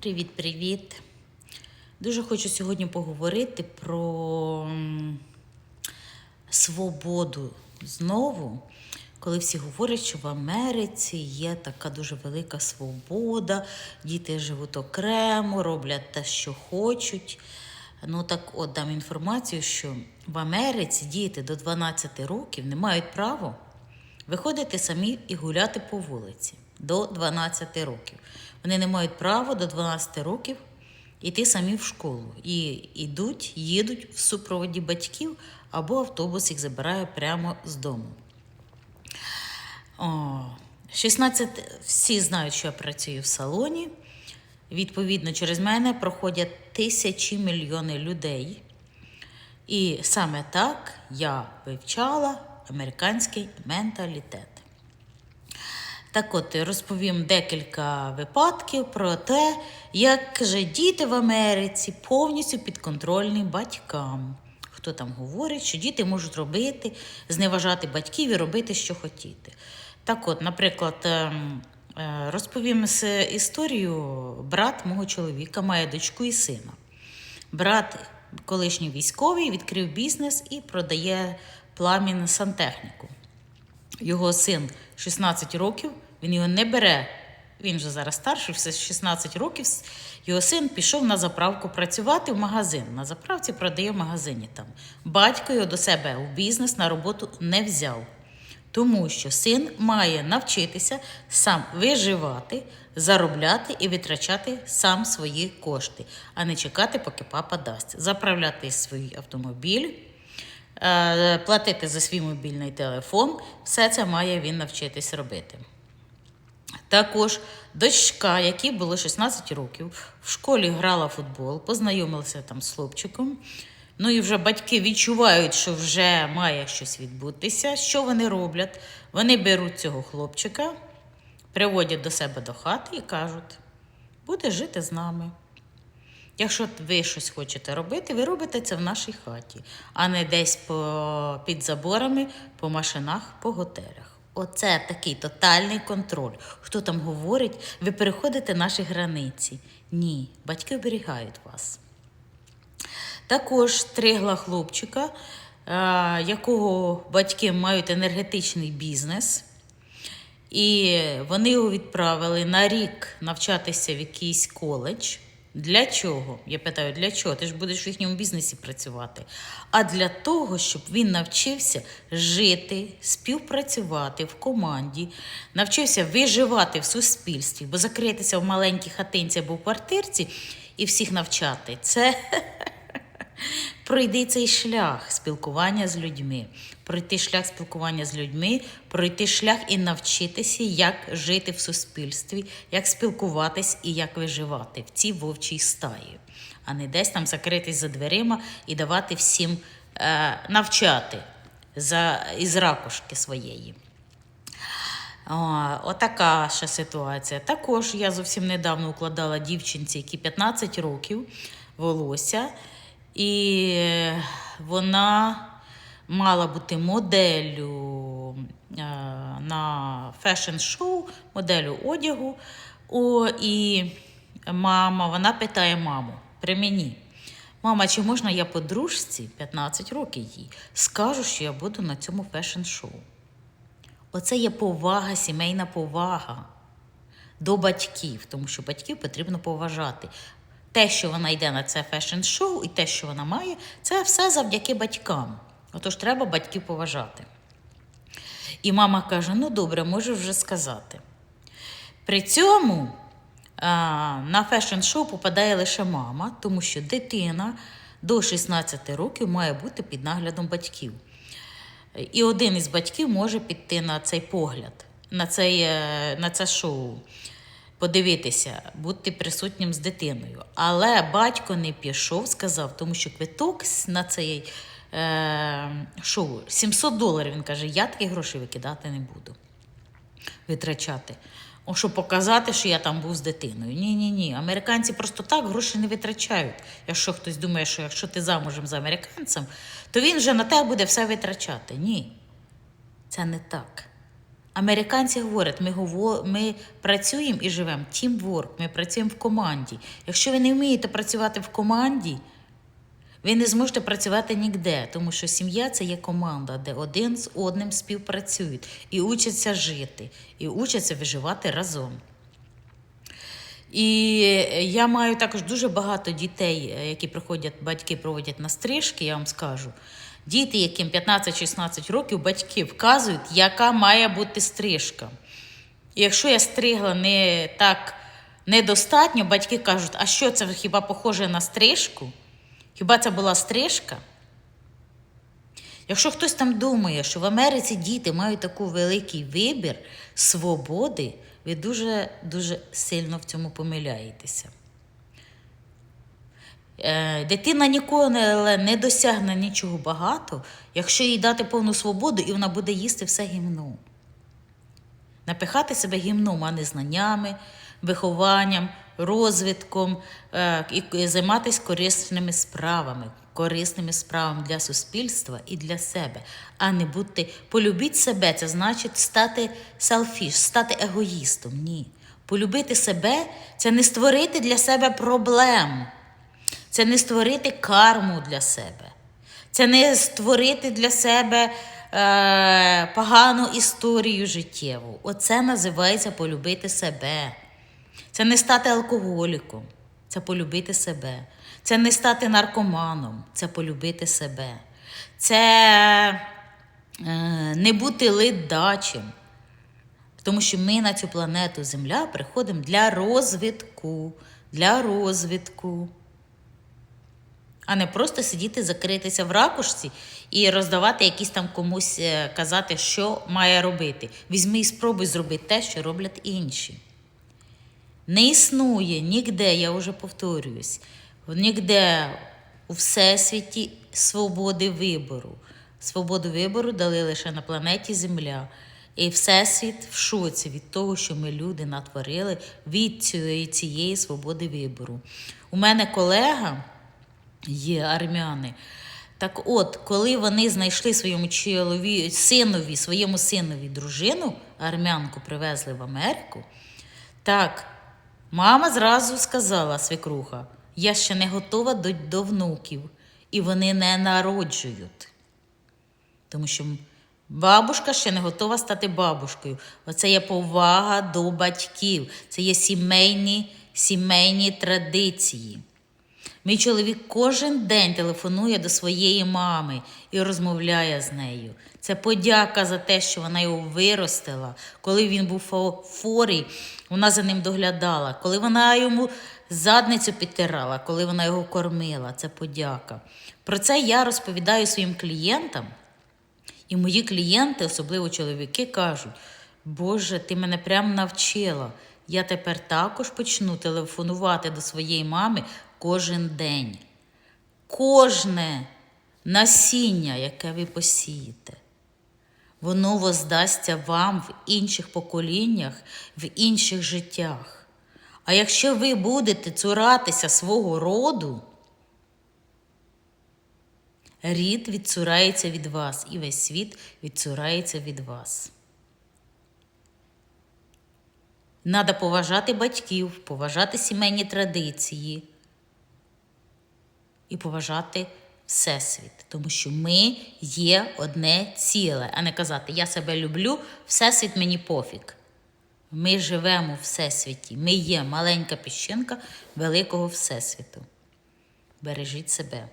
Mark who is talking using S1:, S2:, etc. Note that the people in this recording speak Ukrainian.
S1: Привіт-привіт. Дуже хочу сьогодні поговорити про свободу знову, коли всі говорять, що в Америці є така дуже велика свобода, діти живуть окремо, роблять те, що хочуть. Ну так от дам інформацію, що в Америці діти до 12 років не мають права виходити самі і гуляти по вулиці до 12 років. Вони не мають права до 12 років йти самі в школу. І йдуть, їдуть в супроводі батьків або автобус їх забирає прямо з дому. О, 16, всі знають, що я працюю в салоні. Відповідно, через мене проходять тисячі мільйони людей. І саме так я вивчала американський менталітет. Так от розповім декілька випадків про те, як же діти в Америці повністю підконтрольні батькам. Хто там говорить, що діти можуть робити, зневажати батьків і робити, що хотіти. Так от, наприклад, ем, е, розповім історію брат мого чоловіка має дочку і сина. Брат, колишній військовий, відкрив бізнес і продає пламін сантехніку. Його син 16 років, він його не бере. Він вже зараз старший, все 16 років. Його син пішов на заправку працювати в магазин. На заправці продає в магазині там. Батько його до себе у бізнес на роботу не взяв. Тому що син має навчитися сам виживати, заробляти і витрачати сам свої кошти, а не чекати, поки папа дасть. Заправляти свій автомобіль, платити за свій мобільний телефон. Все це має він навчитись робити. Також дочка, якій було 16 років, в школі грала футбол, познайомилася там з хлопчиком. Ну і вже батьки відчувають, що вже має щось відбутися. Що вони роблять? Вони беруть цього хлопчика, приводять до себе до хати і кажуть: буде жити з нами. Якщо ви щось хочете робити, ви робите це в нашій хаті, а не десь по, під заборами, по машинах, по готелях. Оце такий тотальний контроль. Хто там говорить, ви переходите наші границі. Ні, батьки оберігають вас. Також стригла хлопчика, е, якого батьки мають енергетичний бізнес. І вони його відправили на рік навчатися в якийсь коледж. Для чого? Я питаю, для чого? Ти ж будеш в їхньому бізнесі працювати. А для того, щоб він навчився жити, співпрацювати в команді, навчився виживати в суспільстві, бо закритися в маленькій хатинці або в квартирці і всіх навчати це Пройди цей шлях спілкування з людьми, пройти шлях спілкування з людьми, пройти шлях і навчитися, як жити в суспільстві, як спілкуватись і як виживати в цій вовчій стаї, а не десь там закритись за дверима і давати всім е, навчати за, із ракушки своєї. Отака ще ситуація. Також я зовсім недавно укладала дівчинці, які 15 років волосся, і вона мала бути моделлю е, на фешн-шоу, моделлю одягу. О, і мама, вона питає маму при мені. Мама, чи можна я подружці 15 років їй скажу, що я буду на цьому фешн-шоу? Оце є повага, сімейна повага до батьків, тому що батьків потрібно поважати. Те, що вона йде на це фешн-шоу, і те, що вона має, це все завдяки батькам. Отож, треба батьків поважати. І мама каже: ну добре, можу вже сказати. При цьому а, на фешн-шоу попадає лише мама, тому що дитина до 16 років має бути під наглядом батьків. І один із батьків може піти на цей погляд, на, цей, е, на це шоу, подивитися, бути присутнім з дитиною. Але батько не пішов, сказав, тому що квиток на цей е, шоу 700 доларів. Він каже, я такі гроші викидати не буду, витрачати. О, щоб показати, що я там був з дитиною. Ні, ні, ні. Американці просто так гроші не витрачають. Якщо хтось думає, що якщо ти замужем з американцем, то він вже на тебе буде все витрачати. Ні, це не так. Американці говорять, ми, гово- ми працюємо і живемо тімворк, ми працюємо в команді. Якщо ви не вмієте працювати в команді, ви не зможете працювати ніде, тому що сім'я це є команда, де один з одним співпрацюють і учаться жити, і учаться виживати разом. І я маю також дуже багато дітей, е, які приходять, батьки проводять на стрижки, я вам скажу. Діти, яким 15-16 років, батьки вказують, яка має бути стрижка. І якщо я стригла не так недостатньо, батьки кажуть, а що це хіба похоже на стрижку? Хіба це була стрижка? Якщо хтось там думає, що в Америці діти мають такий великий вибір свободи, ви дуже дуже сильно в цьому помиляєтеся. Е, Дитина ніколи не, не досягне нічого багато, якщо їй дати повну свободу, і вона буде їсти все гімно. Напихати себе гімном, а не знаннями, вихованням, розвитком е, і займатися корисними справами, корисними справами для суспільства і для себе, а не бути полюбіть себе, це значить стати селфіш, стати егоїстом. Ні. Полюбити себе це не створити для себе проблем, це не створити карму для себе, це не створити для себе е, погану історію життєву. Оце називається полюбити себе. Це не стати алкоголіком, це полюбити себе. Це не стати наркоманом, це полюбити себе. Це е, не бути ледачим. Тому що ми на цю планету Земля приходимо для розвитку, для розвитку. А не просто сидіти, закритися в ракушці і роздавати якісь там комусь е, казати, що має робити. Візьми і спробуй зробити те, що роблять інші. Не існує ніде, я вже повторююсь, ніде у всесвіті свободи вибору. Свободу вибору дали лише на планеті Земля. І Всесвіт в шоці від того, що ми люди натворили від цієї, цієї свободи вибору. У мене колега є армяни. Так от, коли вони знайшли своєму чолові, синові, своєму синові дружину, армянку привезли в Америку, так, мама зразу сказала свекруха, я ще не готова до, до внуків, і вони не народжують. Тому що бабушка ще не готова стати бабушкою. Оце є повага до батьків, це є сімейні, сімейні традиції. Мій чоловік кожен день телефонує до своєї мами і розмовляє з нею. Це подяка за те, що вона його виростила. Коли він був фо- хворий, вона за ним доглядала. Коли вона йому задницю підтирала, коли вона його кормила, це подяка. Про це я розповідаю своїм клієнтам. І мої клієнти, особливо чоловіки, кажуть: Боже, ти мене прям навчила. Я тепер також почну телефонувати до своєї мами кожен день. Кожне насіння, яке ви посієте, воно воздасться вам в інших поколіннях, в інших життях. А якщо ви будете цуратися свого роду, рід відцурається від вас, і весь світ відцурається від вас. Надо поважати батьків, поважати сімейні традиції і поважати Всесвіт, тому що ми є одне ціле, а не казати Я себе люблю, Всесвіт мені пофіг. Ми живемо в Всесвіті. Ми є маленька піщинка великого Всесвіту. Бережіть себе.